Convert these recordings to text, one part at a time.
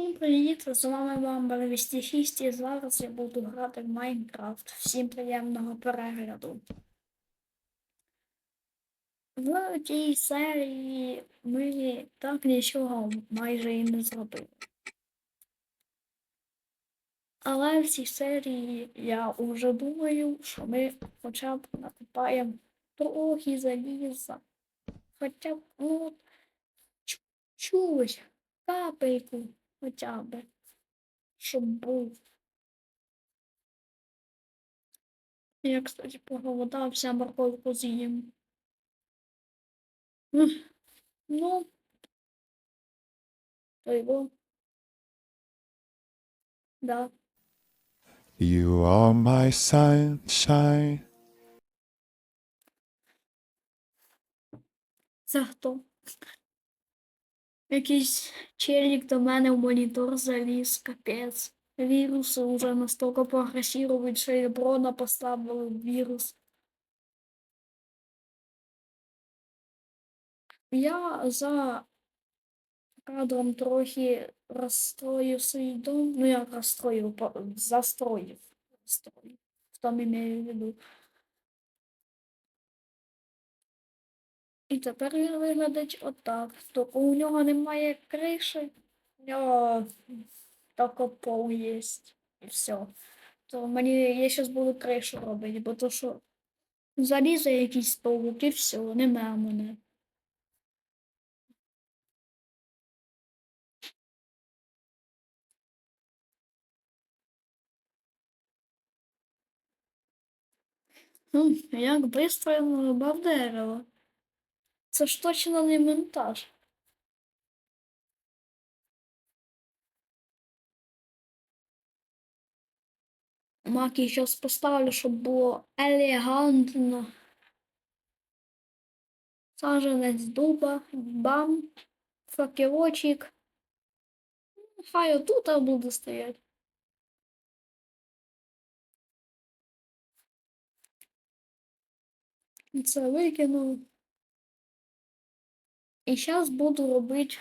Всім привіт! З вами Бамбер 206 і зараз я буду грати в Майнкрафт. Всім приємного перегляду. В тій серії ми так нічого майже і не зробили. Але в цій серії я вже думаю, що ми хоча б накопаємо трохи заліза. Хоча б ну, чуть, капельку хоча б, щоб був. Я, кстати, проголодався, морковку з'їм. Ну, то його. Да. You are my sunshine. Це хто? Якийсь челік до мене в монітор заліз, капець. Віруси вже настільки прогресірують, що і брона поставили в вірус. Я за кадром трохи розстроїв свій дом. Ну, як розстроїв, застроїв. Застроїв. В тому імею в виду. І тепер він виглядить отак. Тільки у нього немає криші, у нього тільки пол є. І все. То мені я зараз буду кришу робити, бо то що залізе якийсь паук і все, нема мене. Хм, як бистро я нарубав дерево. Це ж точно не монтаж. Маки зараз поставлю, щоб було елегантно. Саженець дуба, бам, факелочок. Хай отут буде стояти. Це викинув. І зараз буду робити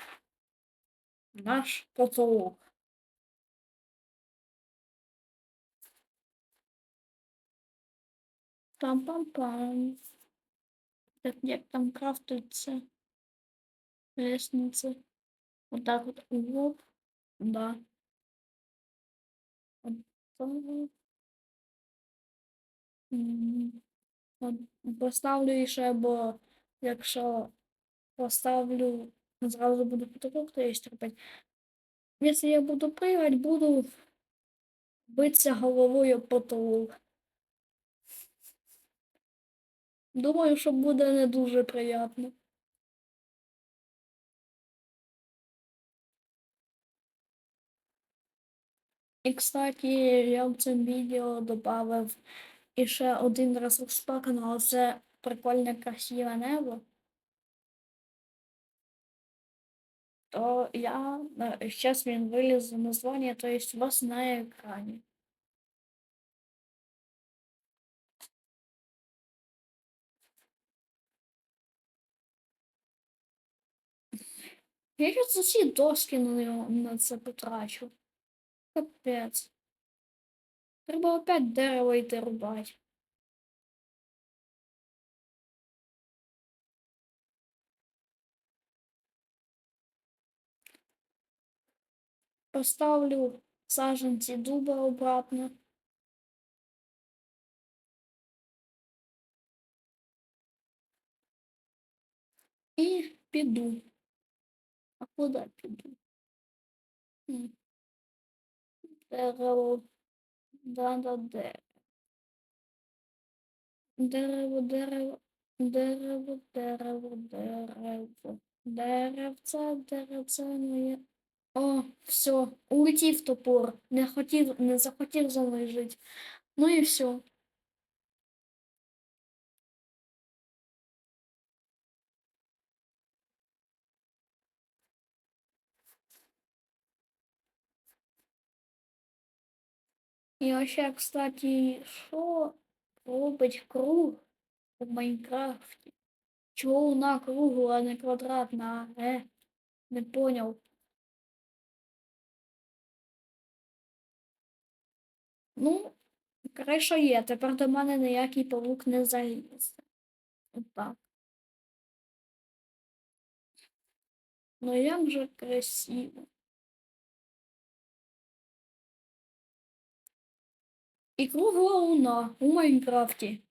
наш потолок. Пам-пам-пам. Так як там крафтується лестница. Вот так вот. Вот. Да. От Поставлю ще, бо якщо поставлю, зразу буду потолок, то есть робити. Якщо я буду пригати, буду битися головою потолок. Думаю, що буде не дуже приємно. І, кстати, я в цьому відео додав іще один разок спакану, але це прикольне красиве небо. То я зараз він виліз названня, то есть у вас на екрані. Я зараз усі доски на, на це потрачу. Капець. Треба опять дерево йти рубати. Поставлю саженці дуба обратно. І піду. А куди піду? Дерево. Да-да, дерево. Дерево, дерево, дерево, дерево, дерево. Деревце, деревце моє. О, все, улетів топор. Не хотів, не захотів за мною жити. Ну і все. І ще, кстати, що робить круг у Майнкрафті? Чого вона кругла, а не квадратна? Е, не поняв. Ну, криша є, тепер до мене ніякий павук не залізе. Отак. Ну як же красиво. І кругла луна у Майнкрафті.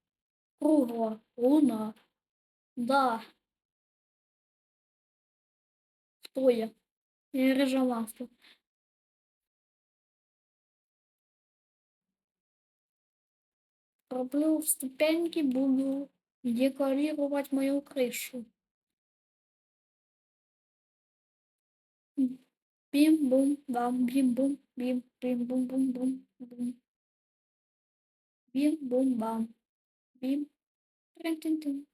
Кругла луна. Да. Хто я? Я режимавка. Роблю ступеньки, буду декорировать мою крышу. Бим-бум-бам, бим-бум, бим, бим-бум-бум-бум, бум. Бим-бум-бам, бим. Трин-тин-тин.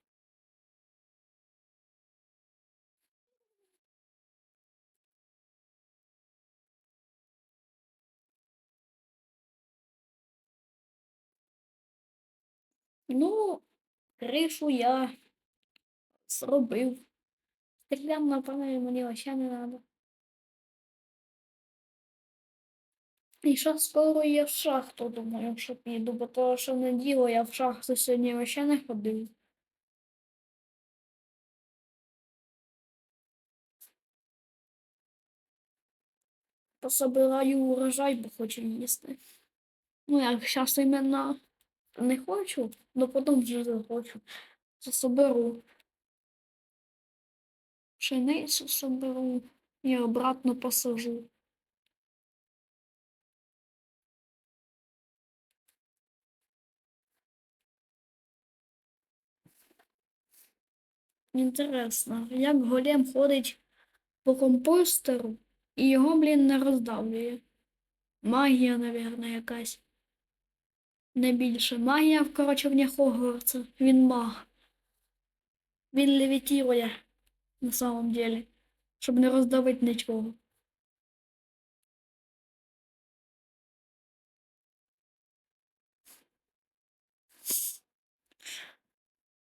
Ну, кришу я зробив. Стеклянна панель мені вообще не надо. І ще скоро я в шахту думаю, що піду, бо того, що не діло, я в шахту сьогодні вообще не ходив. Пособираю урожай, бо хочу їсти. Ну, як зараз іменно не хочу, но потім вже захочу. Засоберу. Пшеницю соберу і обратно посажу. Інтересно, як голем ходить по компостеру і його, блін, не роздавлює. Магія, напевно, якась. Не більше. Магія в короче Хогвартса. Він маг. Він левітірує на самом деле, щоб не роздавити нічого.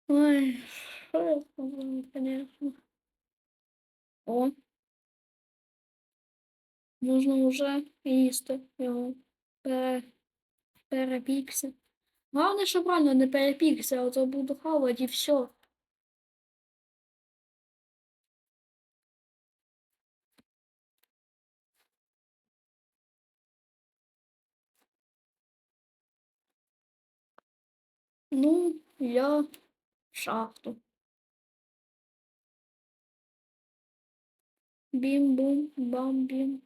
Ой, що конечно. О. Можна вже їсти його. Пере... Перепікся. Головне, що правильно не перепікся, а то буду хавати і все. Ну, я в шахту. Бим-бум, бам-бим.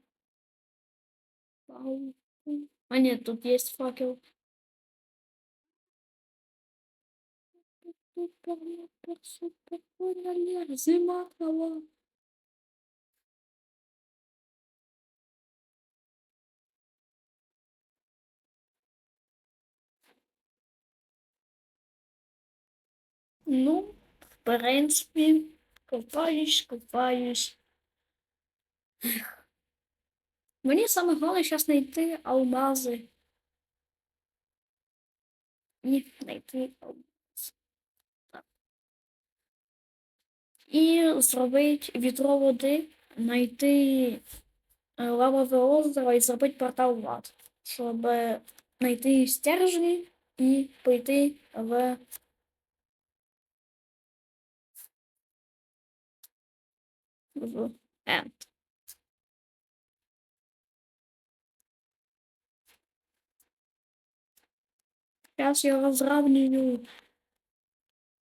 Бау. А нет, тут есть факел. Зима дала. Ну, в принципі, копаюсь, копаюсь. Мені саме головне зараз знайти алмази. І знайти алмази. Так. І зробити відро води, знайти е, лавове озеро і зробити портал в ад, щоб знайти стержні і пойти в в Енд. Зараз я розравнюю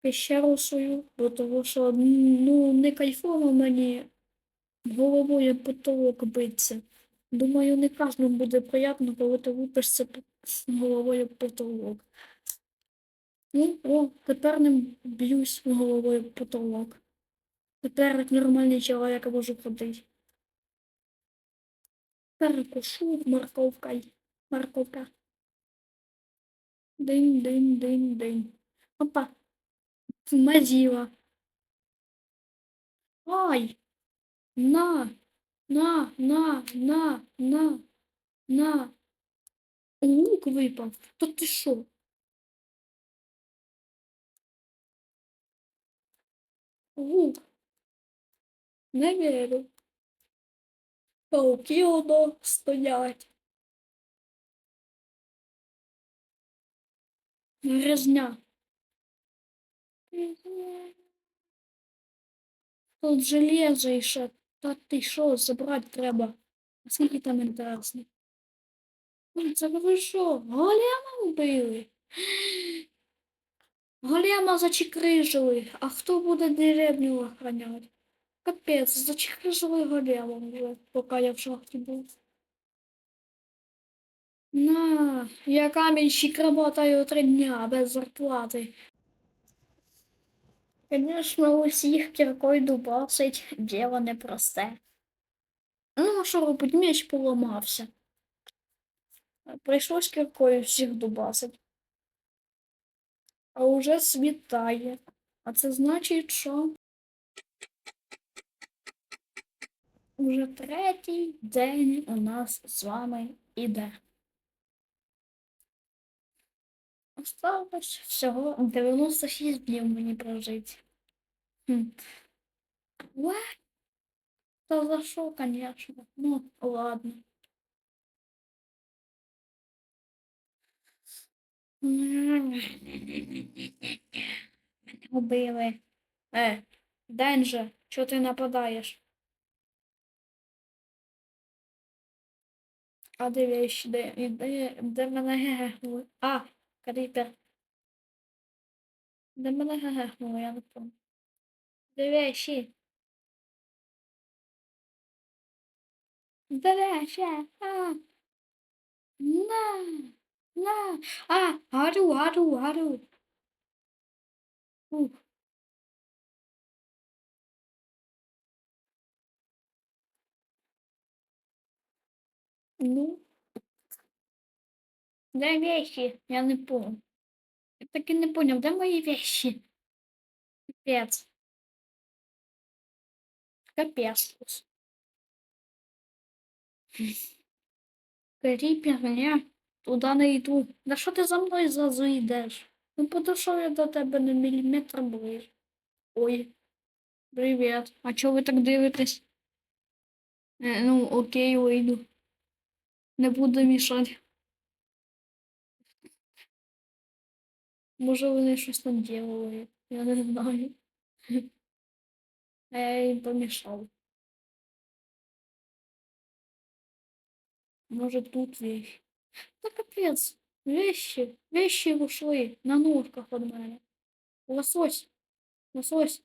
пещеру свою, того що ну не кайфово мені головою потолок биться. Думаю, не кожному буде приємно, коли ти лупишся головою потолок. Ну, о, тепер не б'юсь головою потолок. Тепер як нормальний чоловік можу ходити. Перекушу морковкою. Морковка. Динь, динь, динь, динь. Опа. Мазила. Ай! На! На, на, на, на, на. Лук випав. Та ти що? Лук. Не вірю. Пауки одно стоять. Грязня. Тут железо і. Та ти що, забрати треба. Скільки там інтересно? Ну, Це ви що? Голема вбили? Голема зачекрижили. А хто буде деревню охороняти? Капець, зачекрижили големом вже, поки я в шахті був. На, я каменщик работаю три дня без зарплати. Конечно, усіх кіркою дубасить, діло непросте. Ну, а що робить, меч поламався. Прийшлось кіркою всіх дубасить. А уже світає. А це значить, що уже третій день у нас з вами іде. Осталось всього 96 днів мені прожити. Хм. What? Та за що, конечно? Ну, ладно. Мене убили. Е, Денже, чого ти нападаєш? А де вещи, де, де, де мене гегнули? А, кріпер. Де мене гегнули, я не помню. Де вещи? Де вещи? А. На. На. А, Де вещи? Я не помню. Я так і не понял, де мої вещи? Капец. Капец. Кріпер, я туди не йду. Да що ти за мною зразу йдеш? Ну подійшов я до тебе на міліметр ближче. Ой. Привіт. А чого ви так дивитесь? Е, ну, окей, вийду. Не буду мішати. Може вони щось там делали. Я не знаю. А я їм помішав. Може тут вещи. Та капець. Вещи. Вещи ушли на ножках від мене. Лосось. Лосось.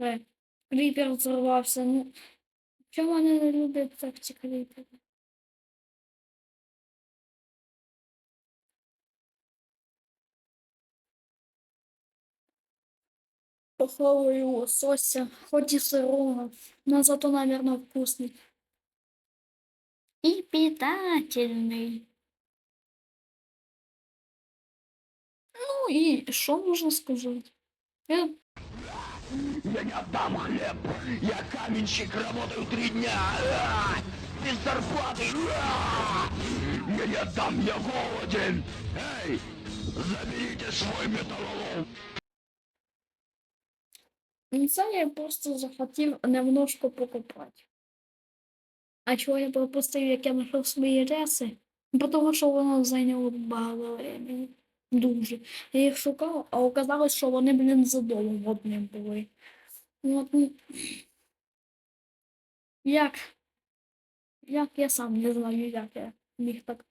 Е, кліпер взорвався. Ну, чому вони не люблять так ці кліпери? Похаваю лосося, хоть и сырого, но зато, наверное, вкусный. И питательный. Ну и что можно сказать? Э, Я не отдам хлеб! Я каменщик, работаю три дня! А! Без зарплаты! А! Я не отдам, я голоден! Эй, заберите свой металлолом! Ну, Це я просто захотів немножко покопати. А чого я пропустив, як я знайшов свої реси? Бо Тому що воно зайняло багато времени. Дуже. Я їх шукав, а оказалось, що вони, блін, задовго одні були. От, ну, як? Як я сам не знаю, як я міг так.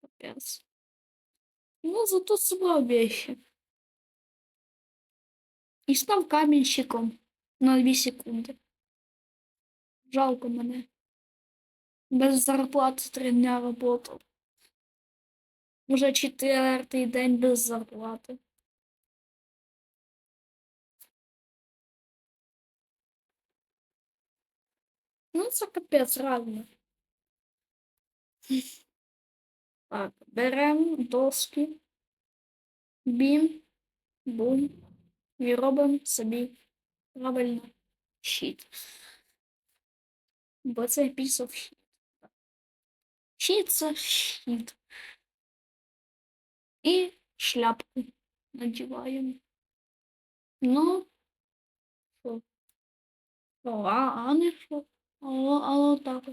Капець. Ну, зато собрав вещи. І став камінщиком на 2 секунди. Жалко мене. Без зарплати три дня работав. Уже четвертий день без зарплати. Ну, це капець, реально. Так, беремо доски, бім, бум і робимо собі правильно щит. Бо це piece of shit. Щит це щит. І шляпку надіваємо. Ну, що? А, а не що? Алло, алло, так.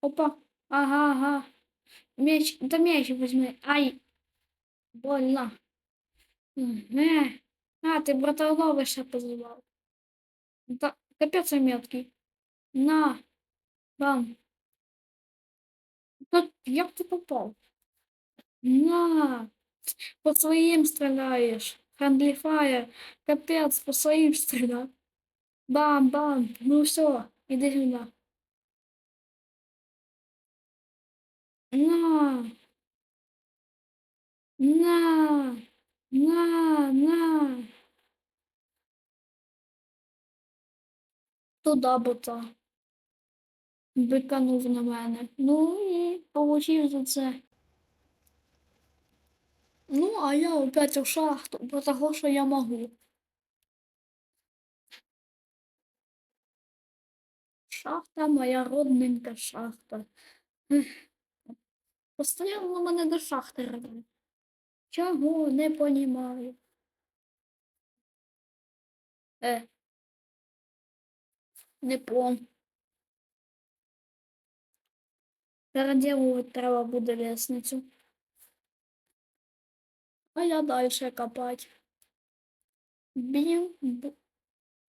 Опа, ага, ага. Меч, да меч возьми. Ай. Больно. Е. А, ти братолова ще позивав. Да, капець він меткий. На. Бам. Та як ти попав? На. По своїм стріляєш. Friendly fire. Капець, по своїм стріляв. Бам, бам. Ну все, іди сюди. На. На. На, на. Туда бота. Биканув на мене. Ну і получив за це. Ну, а я опять в шахту, бо того, що я можу. Шахта моя родненька шахта. Постоянно мене до шахти рве. Чого не понімаю. Е. Не пом. Переделувати треба буде лестницю. А я дальше копать. Бім, бу,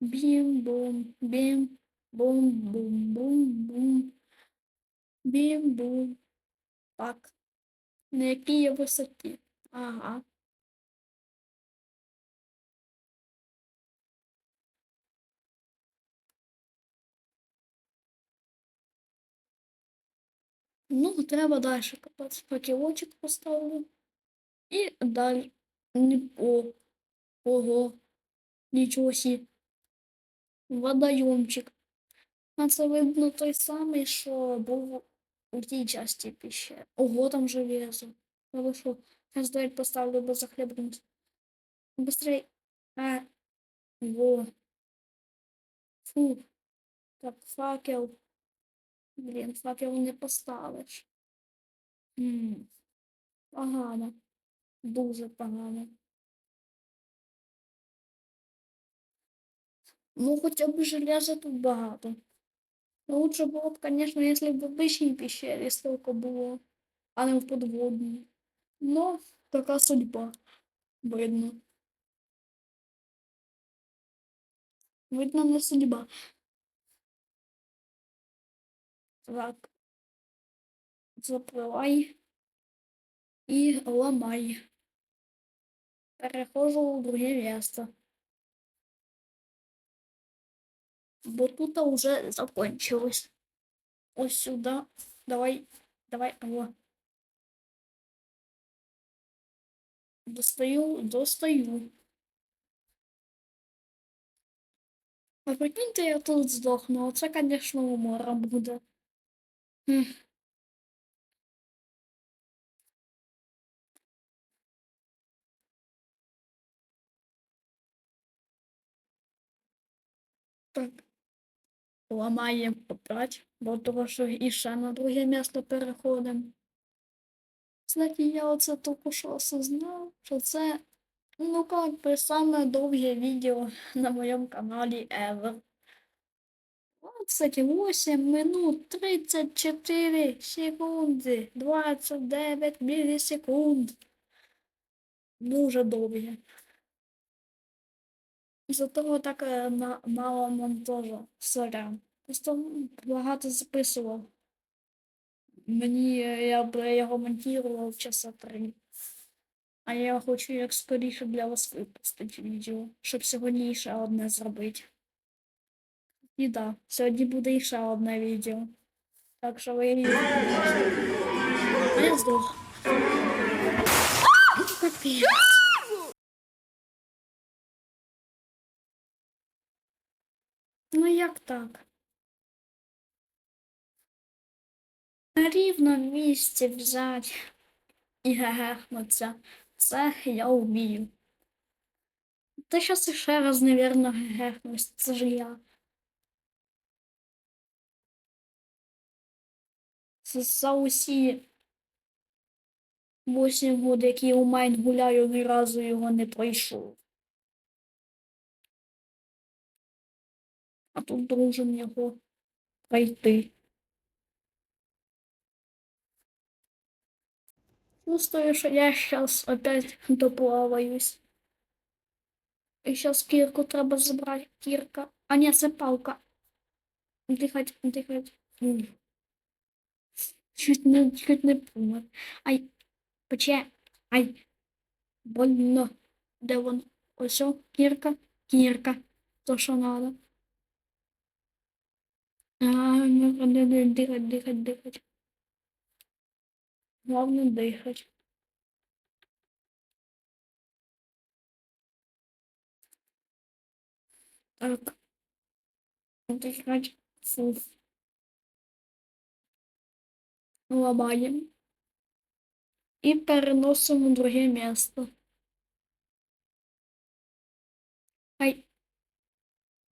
бім, бум, бім, бум, бум, бум, бум. Бім, бум. Так. На якій я висоті? Ага. Ну, треба далі копати. Факелочок поставлю. І далі. О, ого. Нічого сі. Водойомчик. А це видно той самий, що був у тій часті піщери. Ого, там железо. Та ви що? Зараз дверь поставлю, бо захлебнусь. Быстрей. А. Во. Фу. Так, факел. Блін, факел не поставиш. М. Погано. Дуже погано. Ну, хоча б железа тут багато. Лучше було б, звісно, якщо б в обичній пещері стільки було, а не в подводній. Ну, така судьба. Видно. Видно, не судьба. Так. Запливай і ламай. Перехожу в друге місце. Бо тут уже закончилось. Ось сюда. Давай, давай, о. Достаю, достаю. А прикиньте, я тут здохну. Оце, конечно, умором буде. Хм. Так. Ламаємо опять, бо того, що іще на друге місце переходимо. Кстати, я оце тільки що осознав, що це, ну как би, саме довге відео на моєму каналі ever. От, кстати, 8 минут 34 секунди, 29 мілісекунд. Дуже довге. Із-за того так е, ма- мало монтажу. Сорян. Просто багато записував. Мені е, я б його монтував часа три. А я хочу як скоріше для вас випустити відео, щоб сьогодні ще одне зробити. І да, сьогодні буде ще одне відео. Так що ви її. Я здох. Капець. Так? На рівному місці взяти і гегехнуться. Це я вмію. Та щас ще раз, навірно, гегехнусь. Це ж я. Це за усі 8 років, які у Майн гуляю, ні разу його не пройшов. а тут должен його пройти. Чувствую, що я зараз опять доплаваюсь. І зараз кірку треба забрати. Кірка. А ні, це палка. Дихать, дихать. Чуть не чуть не помер. Ай, пече, ай. Больно. Де вон? Ось кірка, кірка. То що надо. А, ну, не, не, дихать, дихать, дихать. Главное дихать. Так. Дихать. Фу. Ламаємо. І переносимо в друге місце. Ай.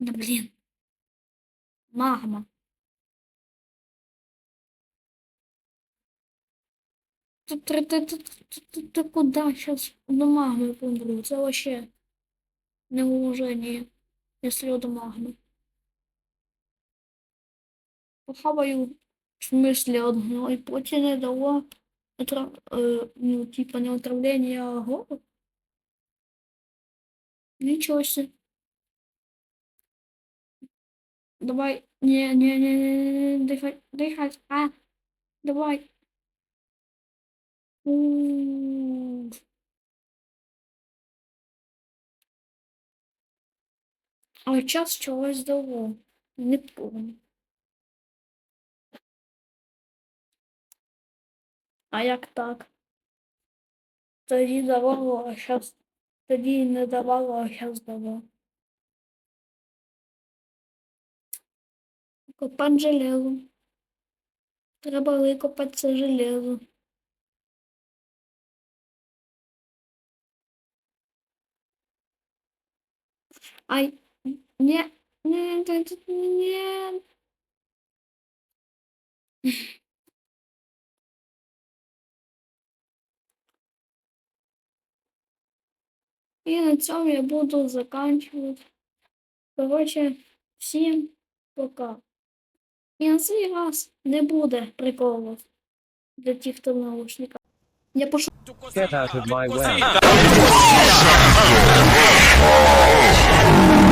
Да блін. Магма. Ти куди зараз до магми помру? Це вообще неуважение, якщо я до магми. Похаваю в смислі одно, і потім не дало е, ну, типа не отравлення, а голод. Нічого себе. Давай, не, не, не, не, не, дихай, а, давай. А час чогось дало. Не помню. А як так? Тоді давало, а щас тоді не давало, а щас дало. Копать железо. Треба викопати це железо. Ай, не, не, не, не. І на цьому я буду заканчивать. Короче, всім пока. І на цей раз не буде приколів для тих, хто в наушниках. Я пошла. Get out of my way. Thank you.